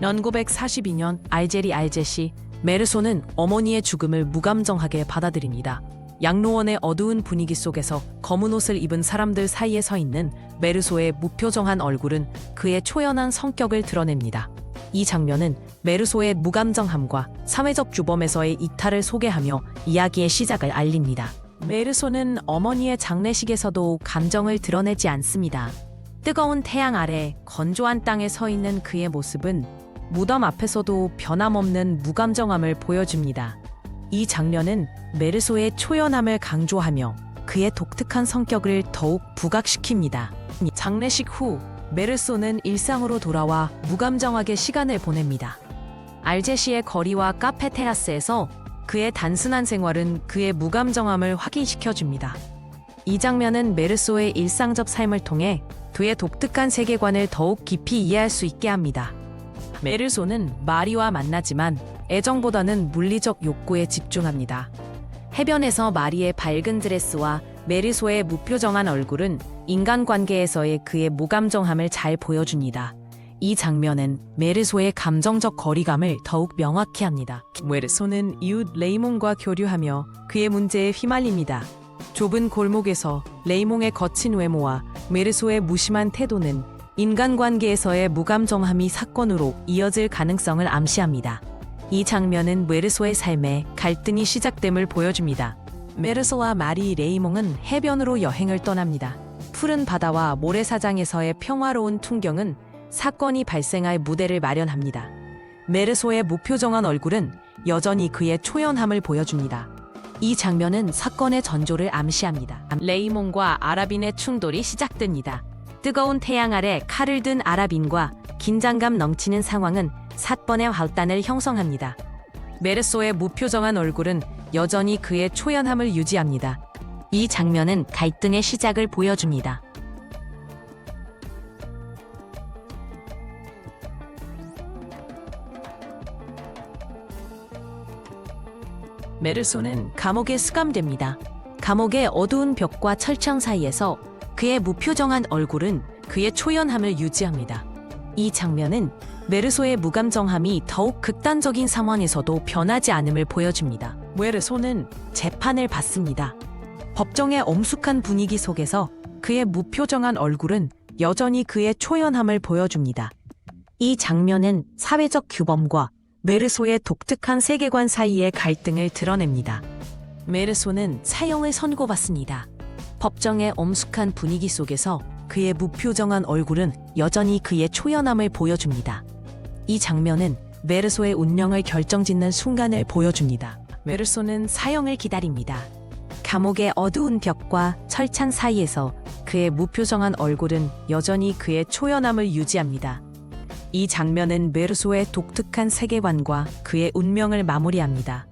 1942년 알제리 알제시 메르소는 어머니의 죽음을 무감정하게 받아들입니다. 양로원의 어두운 분위기 속에서 검은 옷을 입은 사람들 사이에 서 있는 메르소의 무표정한 얼굴은 그의 초연한 성격을 드러냅니다. 이 장면은 메르소의 무감정함과 사회적 규범에서의 이탈을 소개하며 이야기의 시작을 알립니다. 메르소는 어머니의 장례식에서도 감정을 드러내지 않습니다. 뜨거운 태양 아래 건조한 땅에 서 있는 그의 모습은 무덤 앞에서도 변함없는 무감정함을 보여줍니다. 이 장면은 메르소의 초연함을 강조하며 그의 독특한 성격을 더욱 부각시킵니다. 장례식 후 메르소는 일상으로 돌아와 무감정하게 시간을 보냅니다. 알제시의 거리와 카페 테라스에서 그의 단순한 생활은 그의 무감정함을 확인시켜줍니다. 이 장면은 메르소의 일상적 삶을 통해 그의 독특한 세계관을 더욱 깊이 이해할 수 있게 합니다. 메르소는 마리와 만나지만 애정보다는 물리적 욕구에 집중합니다. 해변에서 마리의 밝은 드레스와 메르소의 무표정한 얼굴은 인간관계에서의 그의 무감정함을 잘 보여줍니다. 이 장면은 메르소의 감정적 거리감을 더욱 명확히 합니다. 메르소는 이웃 레이몽과 교류하며 그의 문제에 휘말립니다. 좁은 골목에서 레이몽의 거친 외모와 메르소의 무심한 태도는 인간관계에서의 무감정함이 사건으로 이어질 가능성을 암시합니다. 이 장면은 메르소의 삶에 갈등이 시작됨을 보여줍니다. 메르소와 마리 레이몽은 해변으로 여행을 떠납니다. 푸른 바다와 모래사장에서의 평화로운 풍경은 사건이 발생할 무대를 마련합니다. 메르소의 무표정한 얼굴은 여전히 그의 초연함을 보여줍니다. 이 장면은 사건의 전조를 암시합니다. 레이몽과 아라빈의 충돌이 시작됩니다. 뜨거운 태양 아래 칼을 든 아라빈과 긴장감 넘치는 상황은 사건의 활단을 형성합니다. 메르소의 무표정한 얼굴은 여전히 그의 초연함을 유지합니다. 이 장면은 갈등의 시작을 보여줍니다. 메르소는 감옥에 수감됩니다. 감옥의 어두운 벽과 철창 사이에서 그의 무표정한 얼굴은 그의 초연함을 유지합니다. 이 장면은 메르소의 무감정함이 더욱 극단적인 상황에서도 변하지 않음을 보여줍니다. 메르소는 재판을 받습니다. 법정의 엄숙한 분위기 속에서 그의 무표정한 얼굴은 여전히 그의 초연함을 보여줍니다. 이 장면은 사회적 규범과 메르소의 독특한 세계관 사이의 갈등을 드러냅니다. 메르소는 사형을 선고받습니다. 법정의 엄숙한 분위기 속에서 그의 무표정한 얼굴은 여전히 그의 초연함을 보여줍니다. 이 장면은 메르소의 운명을 결정짓는 순간을 보여줍니다. 메르소는 사형을 기다립니다. 감옥의 어두운 벽과 철창 사이에서 그의 무표정한 얼굴은 여전히 그의 초연함을 유지합니다. 이 장면은 메르소의 독특한 세계관과 그의 운명을 마무리합니다.